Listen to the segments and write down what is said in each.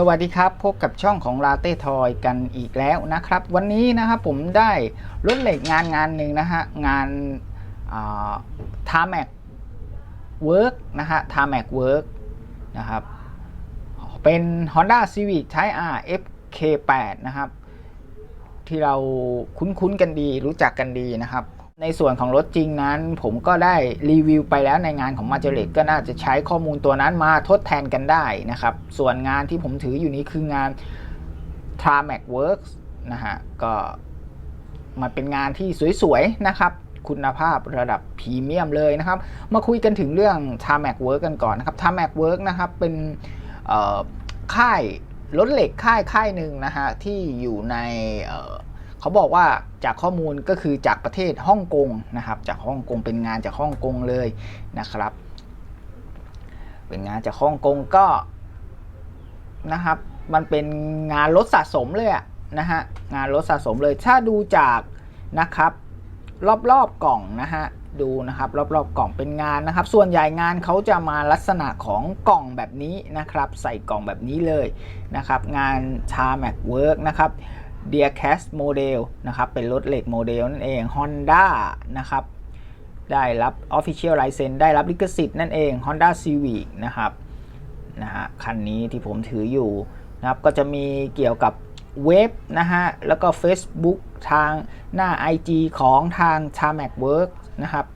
สวัสดีครับ พบกับช่องของลาเต้ทอยกันอีกแล้วนะครับ วันนี้นะครับผมได้รถเหล็กงานงานหนึ่งนะฮะ งานทาแม็กเวิร์กนะฮะทาแม็กเวิร์กนะครับ เป็น Honda Civic Type R FK8 นะครับ ที่เราคุ้นๆกันดีรู้จักกันดีนะครับ ในส่วนของรถจริงนั้น ผมก็ได้รีวิวไปแล้วในงานของมาเจเลตก็น่าจะใช้ข้อมูลตัวนั้นมาทดแทนกันได้นะครับ ส่วนงานที่ผมถืออยู่นี้คืองาน t r a m a c Works นะฮะก็มันเป็นงานที่สวยๆนะครับ คุณภาพระดับพรีเมียมเลยนะครับ มาคุยกันถึงเรื่อง t r a m a c Work กันก่อนนะครับ t r a m a c Work นะครับเป็นค่ายรถเหล็กค่ายค่ายหนึ่งนะฮะที่อยู่ใน เขาบอกว่าจากข้อมูลก็คือจากประเทศฮ่องกงนะครับ จากฮ่องกงเป็นงานจากฮ่องกงเลยนะครับ เป็นงานจากฮ่องกงก็นะครับ มันเป็นงานรถสะสมเลยอะนะฮะงานรถสะสมเลยถ้าดูจากนะครับ รอบๆกล่องนะฮะดูนะครับรอบๆกล่องเป็นงานนะครับ ส่วนใหญ่งานเขาจะมาลักษณะของกล่องแบบนี้นะครับ ใส่กล่องแบบนี้เลยนะครับ งาน c h a r m a c Work นะครับ d e a r c a s t Model นะครับ เป็นรถเหล็กโมเดลนั่นเอง Honda นะครับ ได้รับ Official License ได้รับลิขสิทธิ์นั่นเอง Honda Civic นะครับนะฮะคันนี้ที่ผมถืออยู่นะครับก็จะมีเกี่ยวกับเว็บนะฮะ แล้วก็ Facebook ทางหน้า IG ของทาง c h a m a c Work นะครับ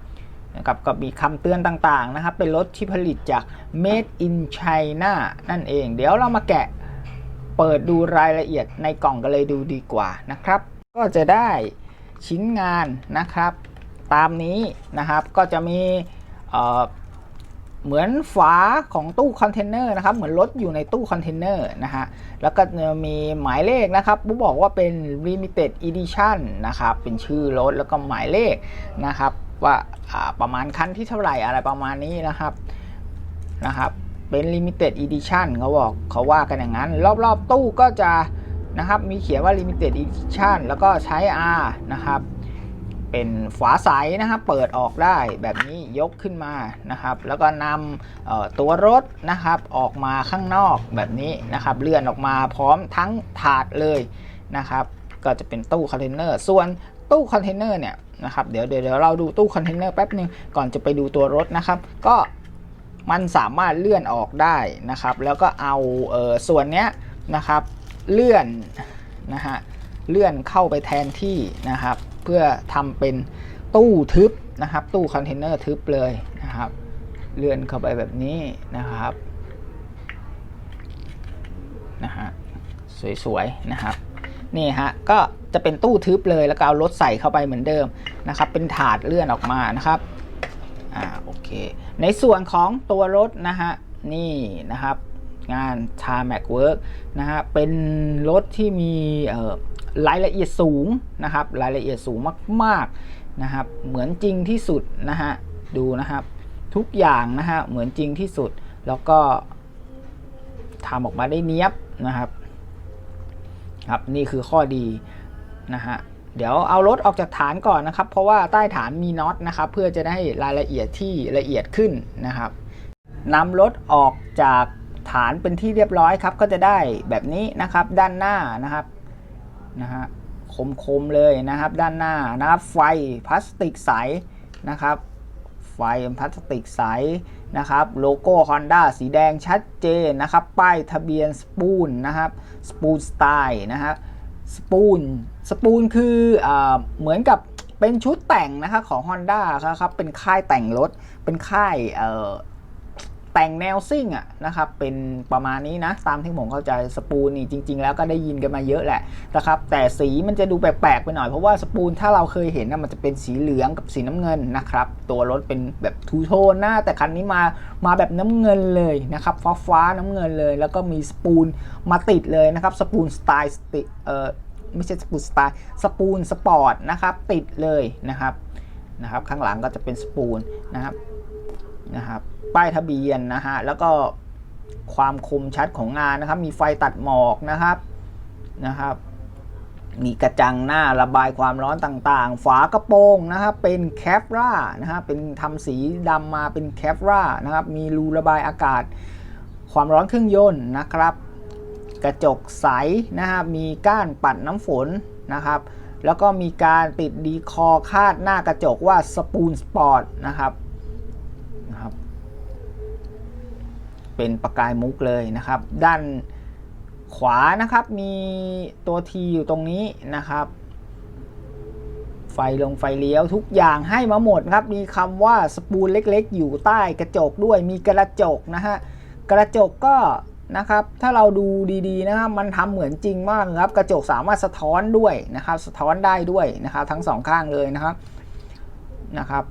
นะครับก็มีคำเตือนต่างๆนะครับ เป็นรถที่ผลิตจาก Made in China นั่นเอง เดี๋ยวเรามาแกะ เปิดดูรายละเอียดในกล่องกันเลยดูดีกว่านะครับ ก็จะได้ชิ้นงานนะครับ ตามนี้นะครับก็จะมีเเหมือนฝาของตู้คอนเทนเนอร์นะครับเหมือนรถอยู่ในตู้คอนเทนเนอร์นะฮะแล้วก็มีหมายเลขนะครับบุ๊บอกว่าเป็น limited edition นะครับเป็นชื่อรถแล้วก็หมายเลขนะครับว่าประมาณคันที่เท่าไหร่อะไรประมาณนี้นะครับนะครับ เป็น limited edition เขาบอกเขาว่ากันอย่างนั้น รอบๆตู้ก็จะนะครับมีเขียนว่า limited edition แล้วก็ใช้ R นะครับ เป็นฝาใสนะครับ เปิดออกได้แบบนี้ยกขึ้นมานะครับ แล้วก็นำตัวรถนะครับออกมาข้างนอกแบบนี้นะครับ เลื่อนออกมาพร้อมทั้งถาดเลยนะครับ ก็จะเป็นตู้คอนเทนเนอร์ ส่วนตู้คอนเทนเนอร์เนี่ยนะครับ เดี๋ยวเดี๋ยวเราดูตู้คอนเทนเนอร์แป๊บนึงก่อนจะไปดูตัวรถนะครับ ก็ มันสามารถเลื่อนออกได้นะครับ แล้วก็เอาเออส่วนเนี้ยนะครับเลื่อนนะฮะเลื่อนเข้าไปแทนที่นะครับ เพื่อทำเป็นตู้ทึบนะครับ ตู้คอนเทนเนอร์ทึบเลยนะครับ เลื่อนเข้าไปแบบนี้นะครับนะฮะสวยๆนะครับนี่ฮะก็จะเป็นตู้ทึบเลยแล้วก็เอารถใส่เข้าไปเหมือนเดิมนะครับ เป็นถาดเลื่อนออกมานะครับ อ่าโอเค ในส่วนของตัวรถนะฮะนี่นะครับ งาน t a m a c Work นะฮะเป็นรถที่มีรายละเอียดสูงนะครับ รายละเอียดสูงมากๆนะครับ เหมือนจริงที่สุดนะฮะดูนะครับ ทุกอย่างนะฮะเหมือนจริงที่สุด แล้วก็ทำออกมาได้เนี้ยบนะครับครับนี่คือข้อดีนะฮะ เดี๋ยวเอารถออกจากฐานก่อนนะครับ เพราะว่าใต้ฐานมีน็อตนะครับ เพื่อจะได้รายละเอียดที่ละเอียดขึ้นนะครับนำรถออกจากฐานเป็นที่เรียบร้อยครับ ก็จะได้แบบนี้นะครับ ด้านหน้านะครับนะฮะคมๆเลยนะครับ ด้านหน้านะครับ ไฟพลาสติกใสนะครับ ไฟพลาสติกใสนะครับโลโก้ Honda สีแดงชัดเจนนะครับ ป้ายทะเบียนสปูนนะครับสปูนสไตล์นะครับ สปูนสปูนคืออเหมือนกับเป็นชุดแต่งนะคะของ Honda ครับเป็นค่ายแต่งรถ เป็นค่าย แต่งแนวซิ่งอะนะครับเป็นประมาณนี้นะตามที่ผมเข้าใจสปูนนี่จริง ๆ แล้วก็ได้ยินกันมาเยอะแหละนะครับแต่สีมันจะดูแปลกๆไปหน่อยเพราะว่าสปูนถ้าเราเคยเห็นนะมันจะเป็นสีเหลืองกับสีน้ำเงินนะครับตัวรถเป็นแบบทูโทนหนะแต่คันนี้มามาแบบน้ำเงินเลยนะครับฟ้าฟ้าน้ำเงินเลย แล้วก็มีสปูนมาติดเลยนะครับสปูนสไตล์สติเออไม่ใช่สปูนสไตล์สปูนสปอร์ตนะครับติดเลยนะครับนะครับข้างหลังก็จะเป็นสปูนนะครับ นะครับป้ายทะเบียนนะฮะแล้วก็ความคมชัดของงานนะครับ มีไฟตัดหมอกนะครับนะครับ มีกระจังหน้าระบายความร้อนต่างๆ ฝากระโปรงนะครับเป็นแคฟรานะฮะเป็นทำสีดำมาเป็นแคฟรานะครับ มีรูระบายอากาศ ความร้อนเครื่องยนต์นะครับ กระจกใสนะฮะมีก้านปัดน้ำฝนนะครับ แล้วก็มีการติดดีคอคาดหน้ากระจกว่าสปูนสปอร์ตนะครับ เป็นประกายมุกเลยนะครับ ด้านขวานะครับมีตัวทีอยู่ตรงนี้นะครับ ไฟลงไฟเลี้ยวทุกอย่างให้มาหมดครับ มีคำว่าสปูนเล็กๆ อยู่ใต้กระจกด้วยมีกระจกนะฮะกระจกก็นะครับ ถ้าเราดูดีๆนะครับมันทำเหมือนจริงมากครับ กระจกสามารถสะท้อนด้วยนะครับ สะท้อนได้ด้วยนะครับ ทั้งสองข้างเลยนะครับนะครับ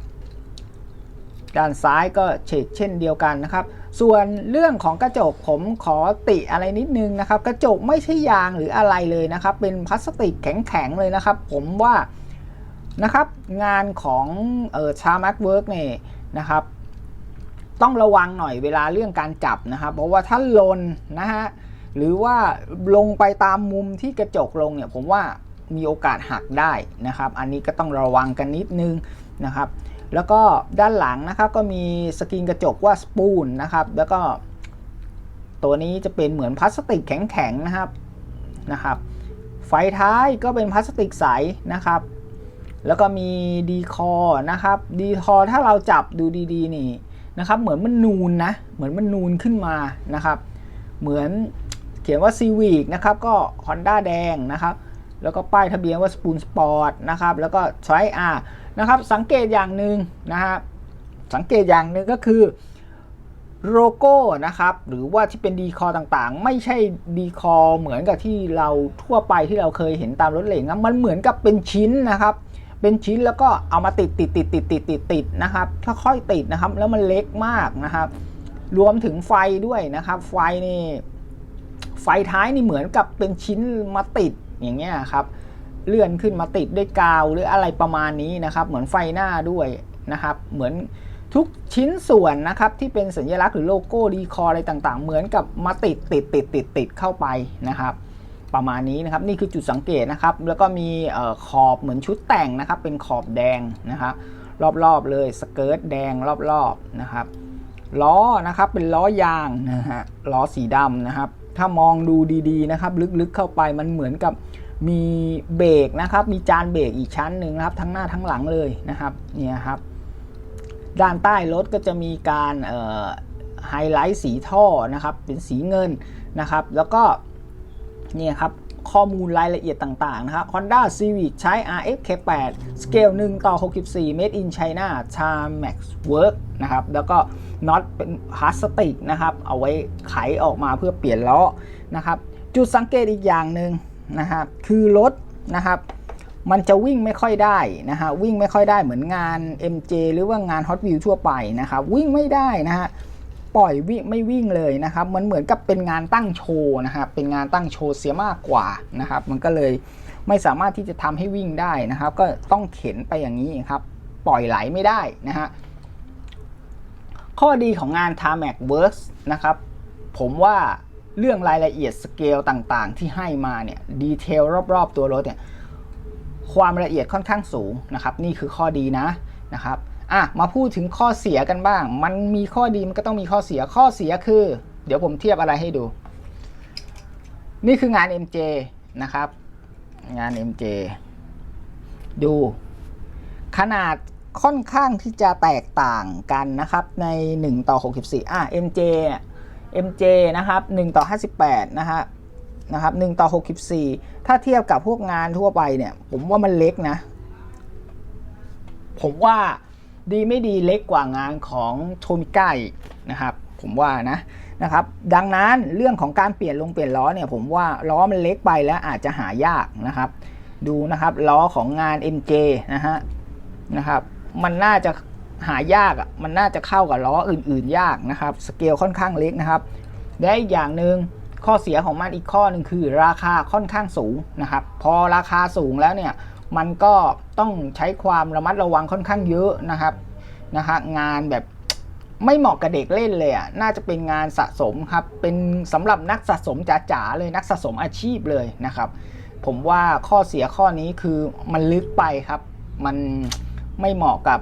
ด้านซ้ายก็เฉกเช่นเดียวกันนะครับ ส่วนเรื่องของกระจกผมขอติอะไรนิดนึงนะครับ กระจกไม่ใช่ยางหรืออะไรเลยนะครับ เป็นพลาสติกแข็งๆเลยนะครับ ผมว่านะครับงานของเออชาร์มักเวิร์กเนี่ยนะครับ ต้องระวังหน่อยเวลาเรื่องการจับนะครับ เพราะว่าถ้าลนนะฮะหรือว่าลงไปตามมุมที่กระจกลงเนี่ยผมว่ามีโอกาสหักได้นะครับ อันนี้ก็ต้องระวังกันนิดนึงนะครับ แล้วก็ด้านหลังนะครับก็มีสกรีนกระจกว่าสปูนนะครับ แล้วก็ ตัวนี้จะเป็นเหมือนพลาสติกแข็งๆนะครับนะครับ ไฟท้ายก็เป็นพลาสติกใสนะครับ แล้วก็มีดีคอนะครับ ดีคอถ้าเราจับดูดีๆนี่นะครับ เหมือนมันนูนนะ เหมือนมันนูนขึ้นมานะครับ เหมือนเขียนว่า Civic นะครับ ก็ Honda แดงนะครับ แล้วก็ป้ายทะเบียนว่า Spoon Sport นะครับแล้วก็ Tri R นะครับสังเกตอย่างหนึ่งนะครับสังเกตอย่างหนึ่งก็คือโลโก้นะครับหรือว่าที่เป็นดีคอต่างๆ ไม่ใช่ดีคอเหมือนกับที่เราทั่วไปที่เราเคยเห็นตามรถเหล็กนะมันเหมือนกับเป็นชิ้นนะครับ เป็นชิ้นแล้วก็เอามาติดติดติดติดติดติดติดนะครับค่อยๆติดนะครับแล้วมันเล็กมากนะครับ รวมถึงไฟด้วยนะครับ ไฟนี่ไฟท้ายนี่เหมือนกับเป็นชิ้นมาติด อย่างเงี้ยครับเลื่อนขึ้นมาติดด้วยกาวหรืออะไรประมาณนี้นะครับ เหมือนไฟหน้าด้วยนะครับ เหมือนทุกชิ้นส่วนนะครับที่เป็นสัญลักษณ์หรือโลโก้ดีคออะไรต่างๆ เหมือนกับมาติดติดติดติดติดเข้าไปนะครับประมาณนี้นะครับนี่คือจุดสังเกตนะครับ แล้วก็มีออขอบเหมือนชุดแต่งนะครับ เป็นขอบแดงนะครับรอบๆเลยสเกิร์ตแดงรอบๆนะครับล้อนะครับเป็นล้อยางนะฮะล้อสีดำนะครับ ถ้ามองดูดีๆนะครับ ลึกๆเข้าไปมันเหมือนกับมีเบรกนะครับ มีจานเบรกอีกชั้นหนึ่งนะครับ ทั้งหน้าทั้งหลังเลยนะครับเนี่ยครับ ด้านใต้รถก็จะมีการไฮไลท์สีท่อนะครับ เป็นสีเงินนะครับ แล้วก็เนี่ยครับ ข้อมูลรายละเอียดต่าง ๆ นะครับ Honda Civic ใช้ RX K8 Scale 1 ต่อ 64 Made in China Charmax Work นะครับ แล้วก็น็อตเป็นพลาสติกนะครับ เอาไว้ไขออกมาเพื่อเปลี่ยนล้อนะครับ จุดสังเกตอีกอย่างหนึ่งนะครับ คือรถนะครับ มันจะวิ่งไม่ค่อยได้นะฮะ วิ่งไม่ค่อยได้เหมือนงาน MJ หรือว่างาน Hot Wheels ทั่วไปนะครับ วิ่งไม่ได้นะฮะ ปล่อยวิ่งไม่วิ่งเลยนะครับมันเหมือนกับเป็นงานตั้งโชว์นะครับเป็นงานตั้งโชว์เสียมากกว่านะครับมันก็เลยไม่สามารถที่จะทำให้วิ่งได้นะครับ ก็ต้องเข็นไปอย่างนี้ครับปล่อยไหลไม่ได้นะฮะข้อดีของงาน Tarmac Works นะครับผมว่าเรื่องรายละเอียดสเกลต่างๆ ที่ให้มาเนี่ยดีเทลรอบๆ ตัวรถเนี่ยความละเอียดค่อนข้างสูงนะครับ นี่คือข้อดีนะนะครับ อะมาพูดถึงข้อเสียกันบ้าง มันมีข้อดีมันก็ต้องมีข้อเสียข้อเสียคือ เดี๋ยวผมเทียบอะไรให้ดู นี่คืองาน MJ นะครับ งาน MJ ดู ขนาดค่อนข้างที่จะแตกต่างกันนะครับใน 1 ต่อ 64 อะ MJ เนี่ย MJ นะครับ 1 ต่อ 58 นะฮะนะครับ1ต่อ 64 ถ้าเทียบกับพวกงานทั่วไปเนี่ย ผมว่ามันเล็กนะ ผมว่า ดีไม่ดีเล็กกว่างานของโทมิก้านะครับผมว่านะนะครับดังนั้นเรื่องของการเปลี่ยนลงเปลี่ยนล้อเนี่ยผมว่าล้อมันเล็กไปแล้วอาจจะหายากนะครับ ดูนะครับล้อของงาน MJ นะฮะนะครับมันน่าจะหายากอะมันน่าจะเข้ากับล้ออื่น ๆ ยากนะครับสเกลค่อนข้างเล็กนะครับและอีกอย่างหนึ่งข้อเสียของมันอีกข้อหนึ่งคือราคาค่อนข้างสูงนะครับ พอราคาสูงแล้วเนี่ย มันก็ต้องใช้ความระมัดระวังค่อนข้างเยอะนะครับนะฮะงานแบบไม่เหมาะกับเด็กเล่นเลยอะน่าจะเป็นงานสะสมครับ เป็นสำหรับนักสะสมจ๋าๆเลยนักสะสมอาชีพเลยนะครับ ผมว่าข้อเสียข้อนี้คือมันลึกไปครับ มันไม่เหมาะกับ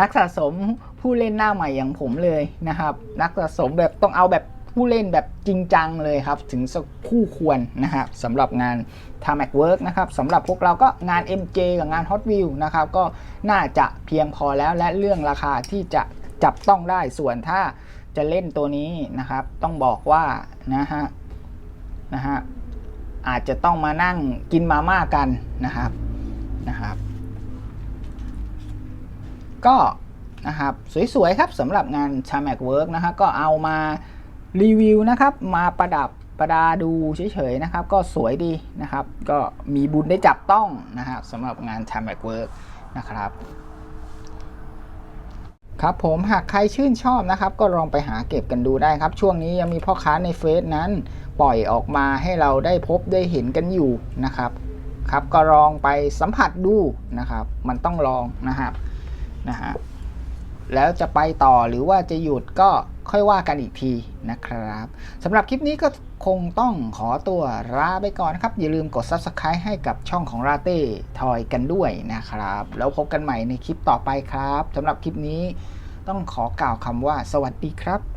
นักสะสมผู้เล่นหน้าใหม่อย่างผมเลยนะครับ นักสะสมแบบต้องเอาแบบ ผู้เล่นแบบจริงจังเลยครับ ถึงสักคู่ควรนะครับสำหรับงาน t a m a c Work นะครับสำหรับพวกเราก็งาน MJ กับงาน Hot Wheel นะครับก็น่าจะเพียงพอแล้วและเรื่องราคาที่จะจับต้องได้ส่วนถ้าจะเล่นตัวนี้นะครับ ต้องบอกว่านะฮะนะฮะอาจจะต้องมานั่งกินมาม่ากันนะครับนะครับ ก็นะครับสวยๆครับสำหรับงาน c h a m a c Work นะฮะก็เอามา รีวิวนะครับมาประดับประดาดูเฉยๆนะครับ ก็สวยดีนะครับ ก็มีบุญได้จับต้องนะครับสำหรับงาน c h a m a c Work นะครับครับผมหากใครชื่นชอบนะครับ ก็ลองไปหาเก็บกันดูได้ครับ ช่วงนี้ยังมีพ่อค้าในเฟซนั้น ปล่อยออกมาให้เราได้พบได้เห็นกันอยู่นะครับครับก็ลองไปสัมผัสดูนะครับ มันต้องลองนะครับนะฮะ แล้วจะไปต่อหรือว่าจะหยุดก็ค่อยว่ากันอีกทีนะครับสำหรับคลิปนี้ก็คงต้องขอตัวลาไปก่อนนะครับ อย่าลืมกด Subscribe ให้กับช่องของราเต้ทอยกันด้วยนะครับ แล้วพบกันใหม่ในคลิปต่อไปครับสำหรับคลิปนี้ต้องขอกล่าวคำว่าสวัสดีครับ